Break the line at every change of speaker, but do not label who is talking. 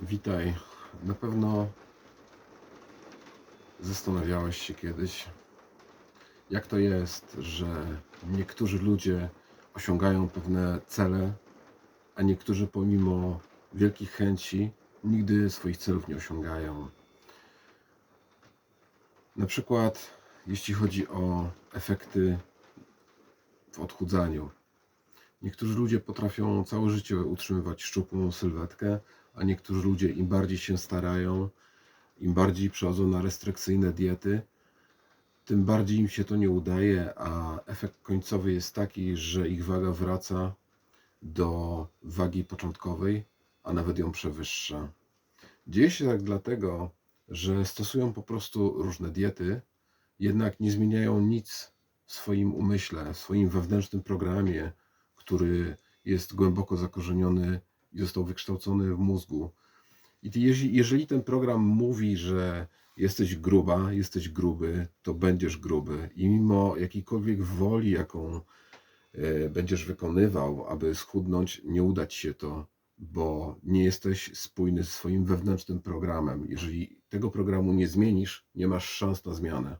Witaj. Na pewno zastanawiałeś się kiedyś, jak to jest, że niektórzy ludzie osiągają pewne cele, a niektórzy pomimo wielkich chęci nigdy swoich celów nie osiągają. Na przykład, jeśli chodzi o efekty w odchudzaniu. Niektórzy ludzie potrafią całe życie utrzymywać szczupłą sylwetkę, a niektórzy ludzie im bardziej się starają, im bardziej przechodzą na restrykcyjne diety, tym bardziej im się to nie udaje, a efekt końcowy jest taki, że ich waga wraca do wagi początkowej, a nawet ją przewyższa. Dzieje się tak dlatego, że stosują po prostu różne diety, jednak nie zmieniają nic w swoim umyśle, w swoim wewnętrznym programie, który jest głęboko zakorzeniony i został wykształcony w mózgu. I ty, jeżeli, ten program mówi, że jesteś gruba, jesteś gruby, to będziesz gruby. I mimo jakiejkolwiek woli, jaką e, będziesz wykonywał, aby schudnąć, nie uda ci się to, bo nie jesteś spójny z swoim wewnętrznym programem. Jeżeli tego programu nie zmienisz, nie masz szans na zmianę.